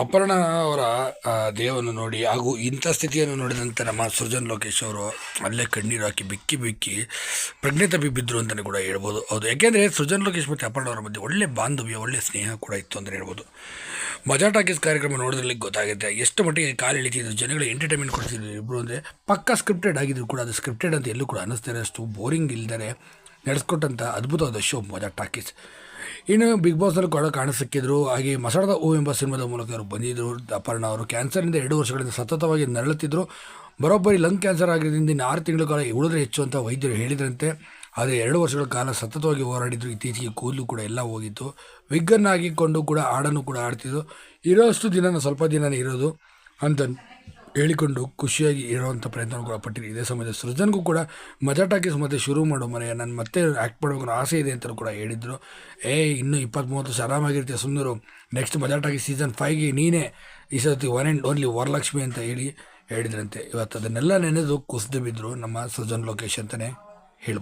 ಅಪರ್ಣ ಅವರ ದೇಹವನ್ನು ನೋಡಿ ಹಾಗೂ ಇಂಥ ಸ್ಥಿತಿಯನ್ನು ನೋಡಿದಂತೆ ನಮ್ಮ ಸೃಜನ್ ಲೋಕೇಶ್ ಅವರು ಅಲ್ಲೇ ಕಣ್ಣೀರು ಹಾಕಿ ಬಿಕ್ಕಿ ಬಿಕ್ಕಿ ಪ್ರಜ್ಞೆ ತಪ್ಪಿ ಬಿದ್ದರು ಅಂತಲೇ ಕೂಡ ಹೇಳ್ಬೋದು. ಹೌದು, ಯಾಕೆಂದರೆ ಸೃಜನ್ ಲೋಕೇಶ್ ಮತ್ತು ಅಪರ್ಣ ಅವರ ಮಧ್ಯೆ ಒಳ್ಳೆ ಬಾಂಧವ್ಯ, ಒಳ್ಳೆ ಸ್ನೇಹ ಕೂಡ ಇತ್ತು ಅಂತಲೇ ಹೇಳ್ಬೋದು. ಮಜಾ ಟಾಕೀಸ್ ಕಾರ್ಯಕ್ರಮ ನೋಡೋದ್ರಲ್ಲಿ ಗೊತ್ತಾಗುತ್ತೆ, ಎಷ್ಟು ಮಟ್ಟಿಗೆ ಕಾಲು ಇಳಿತಿದ್ರು ಜನಗಳಿಗೆ ಎಂಟರ್ಟೈನ್ಮೆಂಟ್ ಕೊಡ್ತಿದ್ರು ಇಬ್ಬರು ಅಂದರೆ ಪಕ್ಕ ಸ್ಕ್ರಿಪ್ಟೆಡ್ ಆಗಿದ್ರು ಕೂಡ, ಅದು ಸ್ಕ್ರಿಪ್ಟೆಡ್ ಅಂತ ಎಲ್ಲೂ ಕೂಡ ಅನ್ನಿಸ್ತಾರೆ ಅಷ್ಟು ಬೋರಿಂಗ್ ಇಲ್ದರೆ ನಡೆಸ್ಕೊಟ್ಟಂಥ ಅದ್ಭುತವಾದ ಶೋ ಮಜಾ ಟಾಕೀಸ್. ಇನ್ನು ಬಿಗ್ ಬಾಸಲ್ಲಿ ಕೂಡ ಕಾಣಿಸಿಕ್ಕಿದ್ರು ಹಾಗೆ ಮಸಾಡದ ಓ ಎಂಬ ಸಿನಿಮಾದ ಮೂಲಕ ಅವರು ಬಂದಿದ್ದರು ಅಪರ್ಣ ಅವರು ಕ್ಯಾನ್ಸರ್ನಿಂದ ಎರಡು ವರ್ಷಗಳಿಂದ ಸತತವಾಗಿ ನರಳುತ್ತಿದ್ದರು ಬರೋಬ್ಬರಿ ಲಂಗ್ ಕ್ಯಾನ್ಸರ್ ಆಗಿದ್ದರಿಂದ ಇನ್ನು ಆರು ತಿಂಗಳ ಕಾಲ ಉಳಿದ್ರೆ ಹೆಚ್ಚು ಅಂತ ವೈದ್ಯರು ಹೇಳಿದ್ರಂತೆ. ಆದರೆ ಎರಡು ವರ್ಷಗಳ ಕಾಲ ಸತತವಾಗಿ ಹೋರಾಡಿದ್ರು. ಇತ್ತೀಚೆಗೆ ಕೂದಲು ಕೂಡ ಎಲ್ಲ ಹೋಗಿತ್ತು. ವಿಗ್ಗನ್ನು ಹಾಕಿಕೊಂಡು ಕೂಡ ಹಾಡನ್ನು ಕೂಡ ಆಡ್ತಿದ್ರು ಇರೋಷ್ಟು ದಿನ ಸ್ವಲ್ಪ ದಿನನೇ ಇರೋದು. ಅಂತ ಹೇಳಿಕೊಂಡು ಖುಷಿಯಾಗಿ ಇರೋವಂಥ ಪ್ರಯತ್ನ ಕೂಡ ಪಟ್ಟಿರಿ ಇದೇ ಸಮಯದ ಸೃಜನ್ಗೂ ಕೂಡ ಮಜಾ ಟಾಕೀಸ್ ಮತ್ತೆ ಶುರು ಮಾಡೋ ಮನೆಯ ನಾನು ಮತ್ತೆ ಆ್ಯಕ್ಟ್ ಮಾಡಬೇಕು ಆಸೆ ಇದೆ ಅಂತ ಕೂಡ ಹೇಳಿದರು. ಏ, ಇನ್ನೂ ಇಪ್ಪತ್ತು ಮೂವತ್ತು ವರ್ಷ ಆರಾಮಾಗಿರ್ತೀಯ Sundar next Majaa talkies season ಫೈವ್ಗೆ ನೀನೇ ಈ ಸರ್ತಿ ಒನ್ ಆ್ಯಂಡ್ ಓನ್ಲಿ ವರಲಕ್ಷ್ಮಿ ಅಂತ ಹೇಳಿ ಹೇಳಿದ್ರಂತೆ. ಇವತ್ತು ಅದನ್ನೆಲ್ಲ ನೆನೆದು ಕುಸಿದು ಬಿದ್ದರು ನಮ್ಮ ಸೃಜನ್ ಲೊಕೇಶನ್ ಅಂತಲೇ ಹೇಳ್ಬೋದು.